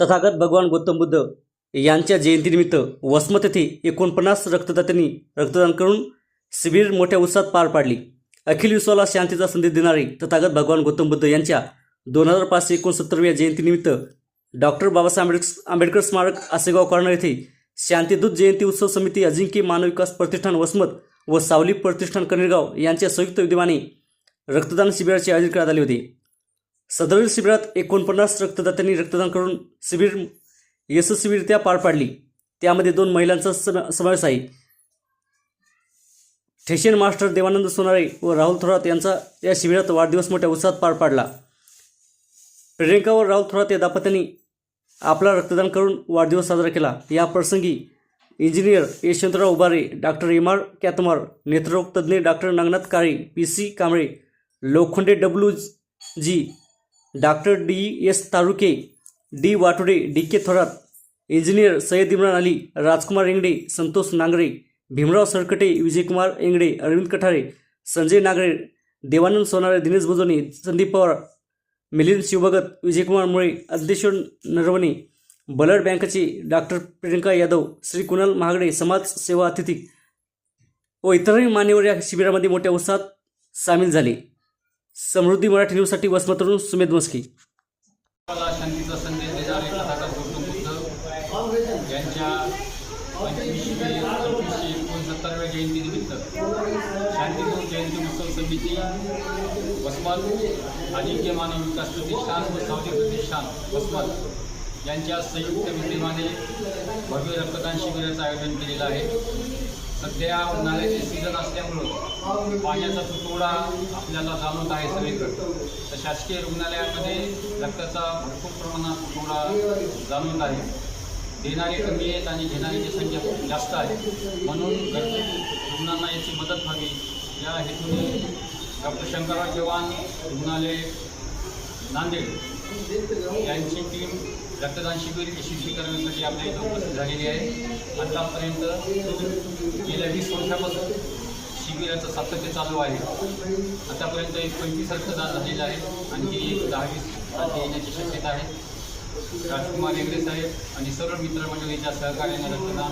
तथागत भगवान गौतम बुद्ध यांच्या जयंतीनिमित्त वसमत येथे एकोणपन्नास रक्तदात्यांनी रक्तदान करून शिबिर मोठ्या उत्साहात पार पाडली. अखिल विश्वाला शांतीचा संदेश देणारे तथागत भगवान गौतम बुद्ध यांच्या दोन हजार पाचशे एकोणसत्तरव्या जयंतीनिमित्त डॉक्टर बाबासाहेब आंबेडकर आंबेडकर स्मारक आसेगाव कॉर्नर येथे शांतीदूत जयंती उत्सव समिती अजिंक्य मानव विकास प्रतिष्ठान वसमत व सावली प्रतिष्ठान कनेरगाव यांच्या संयुक्त विद्यमाने रक्तदान शिबिराचे आयोजन करण्यात आले होते. सदरील शिबिरात एकोणपन्नास रक्तदात्यांनी रक्तदान करून शिबिर यशस्वीरित्या पार पाडली. त्यामध्ये दोन महिलांचा सम- समावेश आहे. ठेशन मास्टर देवानंद सोनारे व राहुल थोरात यांचा या शिबिरात वाढदिवस मोठ्या उत्साहात पार पाडला. प्रियंका व राहुल थोरात या दाम्पत्यांनी आपला रक्तदान करून वाढदिवस साजरा केला. या प्रसंगी engineer Yashwantrao Ubare doctor M R Katmar नेत्ररोग तज्ज्ञ doctor Nagnath Kale P C Kamble Lokhande W G doctor D S Taruke D Watode D K Thorat engineer Sayyad Imran Ali Rajkumar Ingde Santosh Nangare Bhimrao Sarkate Vijaykumar Ingde Arvind Kathare Sanjay Nagre Devanand Sonare Dinesh Bujoni Sandeep Pawar Milind शिवभगत Vijaykumar Mule अध्यक्ष Naravane blood बँकेचे doctor Priyanka Yadav Shri Kunal Mahagade समाजसेवा अतिथी व इतरही मान्यवर या शिबिरामध्ये मोठ्या उत्साहात सामील झाले. समृद्धी मराठी न्यूजसाठी वसमतरू सुमेध मस्की. मला शांतीचा संदेश देणारे तथागत गौतम बुद्ध यांच्या पंचवीसशे पंचवीसशे जयंतीनिमित्त शांतीपूर जयंती उत्सव समिती वसमत आदित्य मानव विकास प्रतिष्ठान व सावली प्रतिष्ठान वसमत यांच्या संयुक्त विद्यमाने भव्य रक्तदान शिबिराचं आयोजन केलेलं आहे. सध्या उन्हाळ्याचे सीझन असल्यामुळं पाण्याचा तुटवडा आपल्याला जाणवत आहे सगळीकडं. तर शासकीय रुग्णालयामध्ये रक्ताचा भरपूर प्रमाणात तुटवडा जाणवत आहे. देणारे कमी आहेत आणि घेणाऱ्याची संख्या खूप जास्त आहे. म्हणून गरजू रुग्णांना याची मदत व्हावी. या हेतूने डॉक्टर शंकरराव चव्हाण रुग्णालय नांदेड यांची टीम रक्तदान शिबिर यशस्वी करण्यासाठी आपल्या इथं उपस्थित झालेली आहे. आतापर्यंत गेल्या वीस वर्षापासून शिबिराचं सातत्य चालू आहे. आतापर्यंत एक पंचवीस रक्तदान झालेलं आहे आणखी एक दहावीस येण्याची शक्यता आहे. राजकुमार हेगडे साहेब आणि सर्व मित्रमंडळीच्या सहकार्याने रक्तदान